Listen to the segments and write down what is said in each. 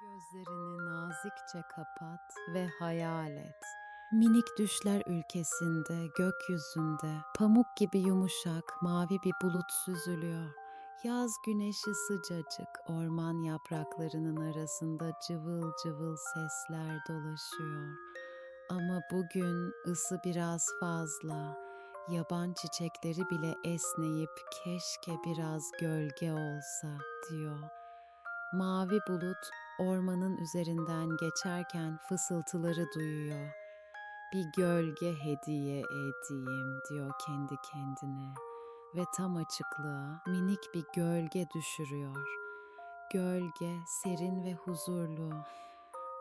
Gözlerini nazikçe kapat ve hayal et. Minik düşler ülkesinde, gökyüzünde, pamuk gibi yumuşak, mavi bir bulut süzülüyor. Yaz güneşi sıcacık, orman yapraklarının arasında cıvıl cıvıl sesler dolaşıyor. Ama bugün ısı biraz fazla. Yaban çiçekleri bile esneyip keşke biraz gölge olsa diyor. Mavi bulut ormanın üzerinden geçerken fısıltıları duyuyor. Bir gölge hediye edeyim diyor kendi kendine ve tam açıklığa minik bir gölge düşürüyor. Gölge serin ve huzurlu.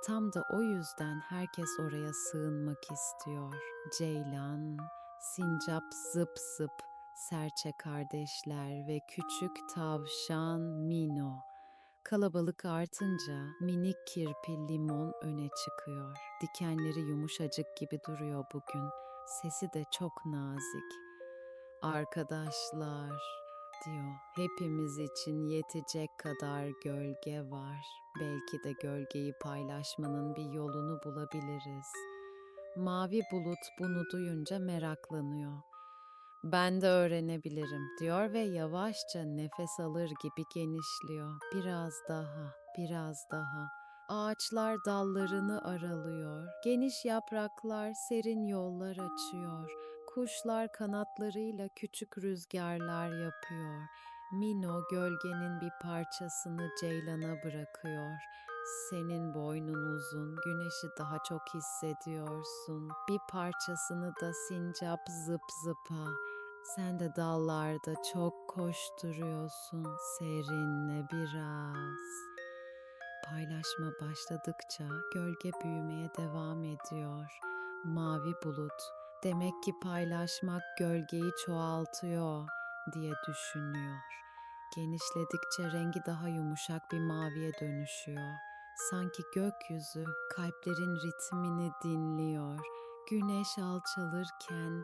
Tam da o yüzden herkes oraya sığınmak istiyor. Ceylan, sincap zıp zıp, serçe kardeşler ve küçük tavşan Mino. Kalabalık artınca minik kirpi limon öne çıkıyor. Dikenleri yumuşacık gibi duruyor bugün. Sesi de çok nazik. Arkadaşlar diyor. Hepimiz için yetecek kadar gölge var. Belki de gölgeyi paylaşmanın bir yolunu bulabiliriz. Mavi bulut bunu duyunca meraklanıyor. Ben de öğrenebilirim diyor ve yavaşça nefes alır gibi genişliyor. Biraz daha, biraz daha. Ağaçlar dallarını aralıyor. Geniş yapraklar serin yollar açıyor. Kuşlar kanatlarıyla küçük rüzgarlar yapıyor. Mino gölgenin bir parçasını ceylana bırakıyor. Senin boynun uzun, güneşi daha çok hissediyorsun. Bir parçasını da sincap zıp zıpa. Sen de dallarda çok koşturuyorsun. Serinle biraz. Paylaşma başladıkça gölge büyümeye devam ediyor. Mavi bulut, demek ki paylaşmak gölgeyi çoğaltıyor diye düşünüyor. Genişledikçe rengi daha yumuşak bir maviye dönüşüyor. Sanki gökyüzü kalplerin ritmini dinliyor. Güneş alçalırken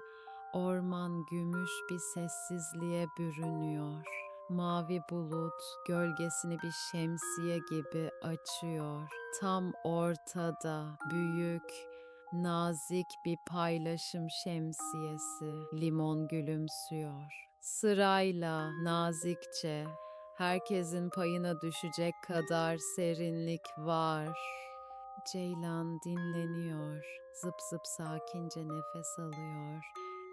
orman gümüş bir sessizliğe bürünüyor. Mavi bulut gölgesini bir şemsiye gibi açıyor. Tam ortada büyük, nazik bir paylaşım şemsiyesi. Limon gülümsüyor. Sırayla nazikçe herkesin payına düşecek kadar serinlik var. Ceylan dinleniyor. Zıp zıp sakince nefes alıyor.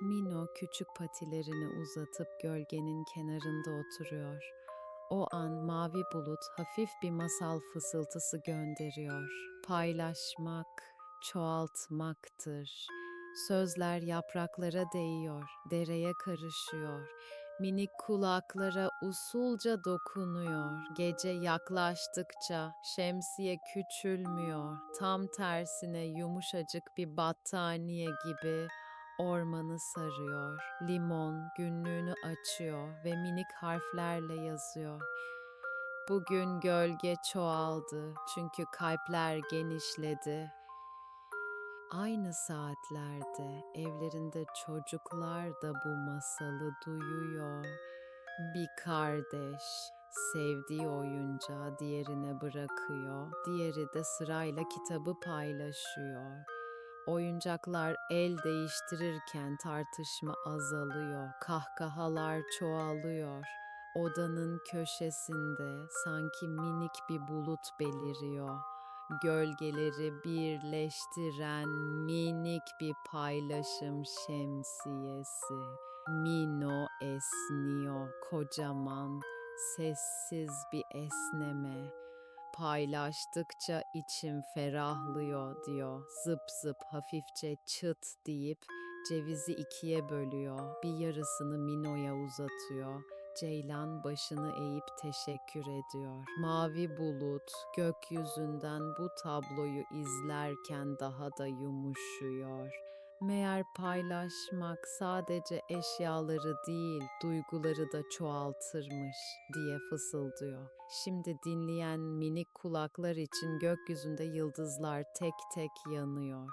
Mino küçük patilerini uzatıp gölgenin kenarında oturuyor. O an mavi bulut hafif bir masal fısıltısı gönderiyor. Paylaşmak, çoğaltmaktır. Sözler yapraklara değiyor, dereye karışıyor. Minik kulaklara usulca dokunuyor. Gece yaklaştıkça şemsiye küçülmüyor. Tam tersine yumuşacık bir battaniye gibi ormanı sarıyor. Limon günlüğünü açıyor ve minik harflerle yazıyor. Bugün gölge çoğaldı çünkü kalpler genişledi. Aynı saatlerde evlerinde çocuklar da bu masalı duyuyor. Bir kardeş sevdiği oyuncağı diğerine bırakıyor. Diğeri de sırayla kitabı paylaşıyor. Oyuncaklar el değiştirirken tartışma azalıyor. Kahkahalar çoğalıyor. Odanın köşesinde sanki minik bir bulut beliriyor gölgeleri birleştiren minik bir paylaşım şemsiyesi. Mino esniyor kocaman, sessiz bir esneme. Paylaştıkça içim ferahlıyor diyor. Zıp zıp hafifçe çıt deyip cevizi ikiye bölüyor. Bir yarısını Mino'ya uzatıyor. Ceylan başını eğip teşekkür ediyor. Mavi bulut gökyüzünden bu tabloyu izlerken daha da yumuşuyor. Meğer paylaşmak sadece eşyaları değil, duyguları da çoğaltırmış diye fısıldıyor. Şimdi dinleyen minik kulaklar için gökyüzünde yıldızlar tek tek yanıyor.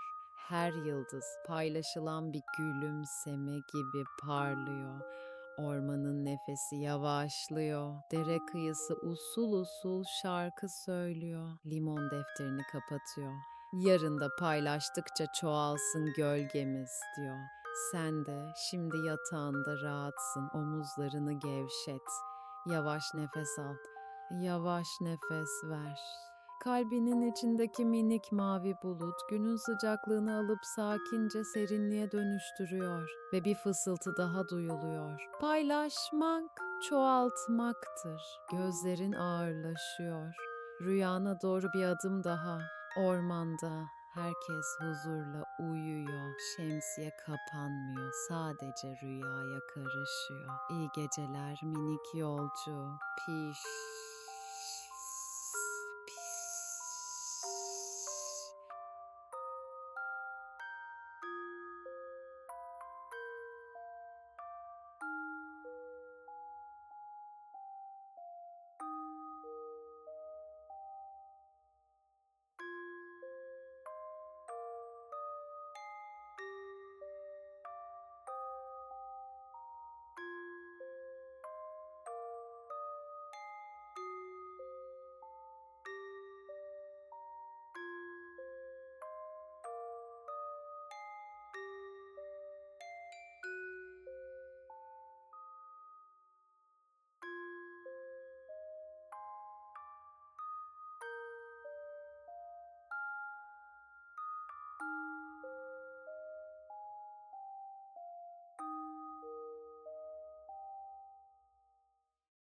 Her yıldız paylaşılan bir gülümseme gibi parlıyor. Ormanın nefesi yavaşlıyor. Dere kıyısı usul usul şarkı söylüyor. Limon defterini kapatıyor. Yarın da paylaştıkça çoğalsın gölgemiz diyor. Sen de şimdi yatağında rahatsın. Omuzlarını gevşet. Yavaş nefes al. Yavaş nefes ver. Kalbinin içindeki minik mavi bulut günün sıcaklığını alıp sakince serinliğe dönüştürüyor ve bir fısıltı daha duyuluyor. Paylaşmak çoğaltmaktır. Gözlerin ağırlaşıyor. Rüyana doğru bir adım daha. Ormanda herkes huzurla uyuyor. Şemsiye kapanmıyor. Sadece rüyaya karışıyor. İyi geceler minik yolcu. Piş.